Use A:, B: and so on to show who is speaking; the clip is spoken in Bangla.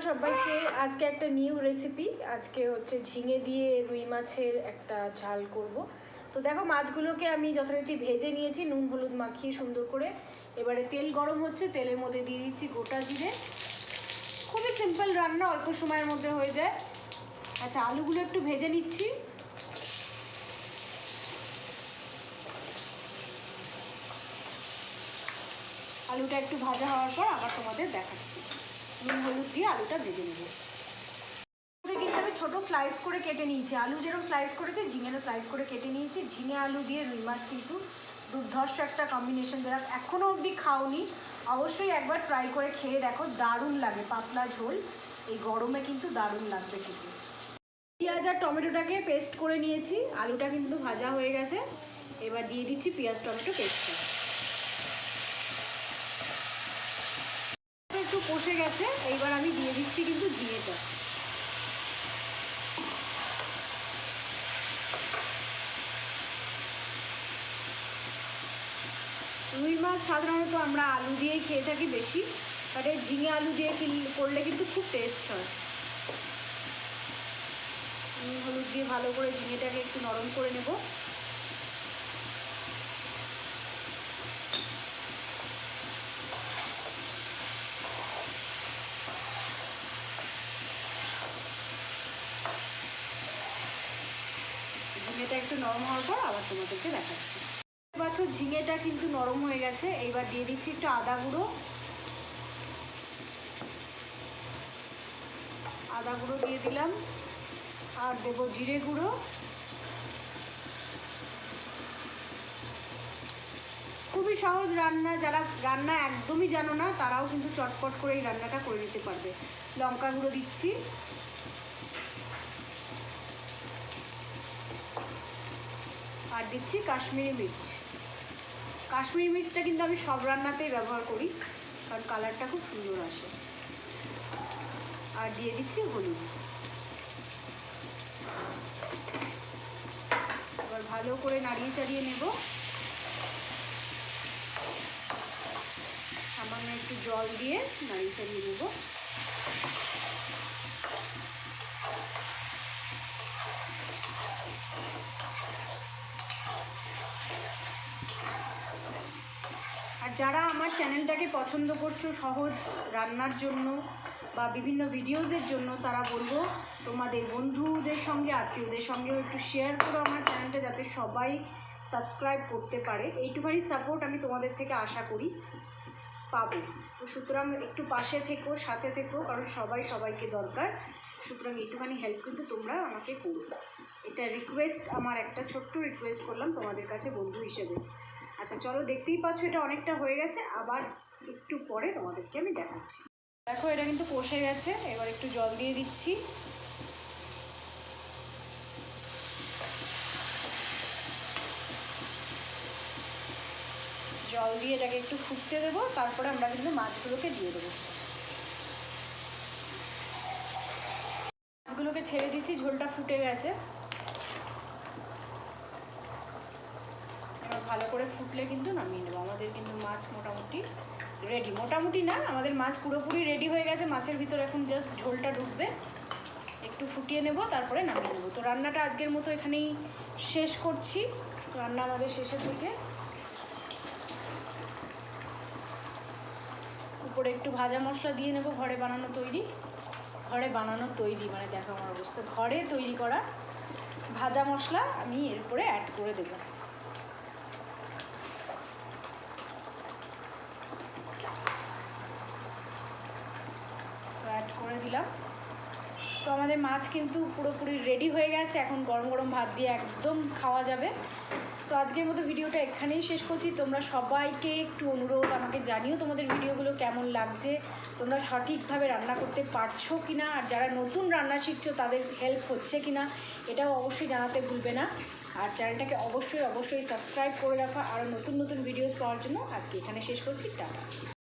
A: সবাইকে। আজকে একটা নিউ রেসিপি আজকে হচ্ছে ঝিঙে দিয়ে রুই মাছের একটা ঝাল করব। তো দেখো, মাছগুলোকে আমি যথারীতি ভেজে নিয়েছি, নুন হলুদ মাখিয়ে সুন্দর করে। এবারে তেল গরম হচ্ছে, তেলের মধ্যে দিয়ে দিচ্ছি গোটা জিরে। খুবই সিম্পল রান্না, অল্প সময়ের মধ্যে হয়ে যায়। আচ্ছা আলুগুলো একটু ভেজে নিচ্ছি। আলুটা একটু ভাজা হওয়ার পর আবার তোমাদের দেখাচ্ছি। নুন হলুদ দিয়ে আলুটা ভেজে নেব। কিন্তু আমি ছোটো স্লাইস করে কেটে নিয়েছি। আলু যেরকম স্লাইস করেছে, ঝিঙেরও স্লাইস করে কেটে নিয়েছি। ঝিঙে আলু দিয়ে রুই মাছ কিন্তু দুর্ধর্ষ একটা কম্বিনেশন যারা এখনও অবধি খাওনি, অবশ্যই একবার ট্রাই করে খেয়ে দেখো, দারুণ লাগে পাতলা ঝোল। এই গরমে কিন্তু দারুণ লাগবে কিন্তু পেঁয়াজ আর টমেটোটাকে পেস্ট করে নিয়েছি। আলুটা কিন্তু ভাজা হয়ে গেছে। এবার দিয়ে দিচ্ছি পেঁয়াজ টমেটো পেস্টটা একটু কষে গেছে, এইবার আমি দিয়ে দিচ্ছি কিন্তু ঝিঙেটা রুই মাছ সাধারণত আমরা আলু দিয়েই খেয়ে থাকি বেশি বাট এই ঝিঙে আলু দিয়ে করলে কিন্তু খুব টেস্ট হয়। হলুদ দিয়ে ভালো করে ঝিঙেটাকে একটু নরম করে নেব ঝিঙেটা একটু নরম হওয়ার পর আবার তোমাদেরকে দেখাচ্ছি। পাচ্ছ ঝিঙেটা কিন্তু নরম হয়ে গেছে এইবার দিয়ে দিচ্ছি একটু আদা গুঁড়ো। আদা গুঁড়ো দিয়ে দিলাম, আর দেবো জিরে গুঁড়ো। খুবই সহজ রান্না, যারা রান্না একদমই জানো না, তারাও কিন্তু চটপট করে এই রান্নাটা করে নিতে পারবে। লঙ্কা গুঁড়ো দিচ্ছি। আর দিচ্ছি কাশ্মীরি মির্চ। কাশ্মীরি মির্চটা কিন্তু আমি সব রান্নাতেই ব্যবহার করি, কারণ কালারটা খুব সুন্দর আসে। আর দিয়ে দিচ্ছি হলুদ। এবার ভালো করে নাড়িয়ে চাড়িয়ে নেব। সামান্য একটু জল দিয়ে নাড়িয়ে চাড়িয়ে নেব। যারা আমার চ্যানেলটাকে পছন্দ করছ সহজ রান্নার জন্য বা বিভিন্ন ভিডিওজের জন্য, তারা বলব তোমাদের বন্ধুদের সঙ্গে, আত্মীয়দের সঙ্গেও একটু শেয়ার করো আমার চ্যানেলটা যাতে সবাই সাবস্ক্রাইব করতে পারে। এইটুখানি সাপোর্ট আমি তোমাদের থেকে আশা করি পাবো। তো সুতরাং একটু পাশে থেকো, সাথে থেকো, কারণ সবাই সবাইকে দরকার। সুতরাং এইটুখানি হেল্প কিন্তু তোমরা আমাকে করো এটা রিকোয়েস্ট আমার একটা ছোট্ট রিকোয়েস্ট করলাম তোমাদের কাছে বন্ধু হিসেবে। আচ্ছা চলো দেখতেই পাচ্ছ এটা অনেকটা হয়ে গেছে, আবার একটু পরে তোমাদেরকে আমি দেখাচ্ছি। দেখো, এটা কিন্তু কষে গেছে, এবার একটু জল দিয়ে দিচ্ছি। জল দিয়ে এটাকে একটু ফুটতে দেবো, তারপরে আমরা কিন্তু মাছগুলোকে দিয়ে দেবো। মাছগুলোকে ছেড়ে দিচ্ছি, ঝোলটা ফুটে গেছে এবার ভালো করে ফুটলে কিন্তু নামিয়ে নেব। আমাদের কিন্তু মাছ মোটামুটি রেডি মোটামুটি না, আমাদের মাছ পুরোপুরি রেডি হয়ে গেছে। মাছের ভিতর এখন জাস্ট ঝোলটা ঢুকবে। একটু ফুটিয়ে নেব, তারপরে নামিয়ে নেব। তো রান্নাটা আজকের মতো এখানেই শেষ করছি। রান্না আমাদের শেষের দিকে। উপরে একটু ভাজা মশলা দিয়ে নেব, ঘরে বানানো তৈরি। ঘরে বানানো তৈরি মানে দেখো আমার অবস্থা। ঘরে তৈরি করা ভাজা মশলা আমি এর উপরে অ্যাড করে দেবো তো অ্যাড করে দিলাম তো আমাদের মাছ কিন্তু পুরোপুরি রেডি হয়ে গেছে। এখন গরম গরম ভাত দিয়ে একদম খাওয়া যাবে। তো আজকের মতো ভিডিওটা এখানেই শেষ করছি। তোমরা সবাইকে একটু অনুরোধ আমাকে জানিও তোমাদের ভিডিওগুলো কেমন লাগছে। তোমরা সঠিকভাবে রান্না করতে পারছ কি না আর যারা নতুন রান্না শিখছো, তাদের হেল্প হচ্ছে কি না এটাও অবশ্যই জানাতে ভুলবে না। আর চ্যানেলটাকে অবশ্যই অবশ্যই সাবস্ক্রাইব করে রাখা। আরও নতুন নতুন ভিডিওস পাওয়ার জন্য আজকে এখানে শেষ করছি। টাটা।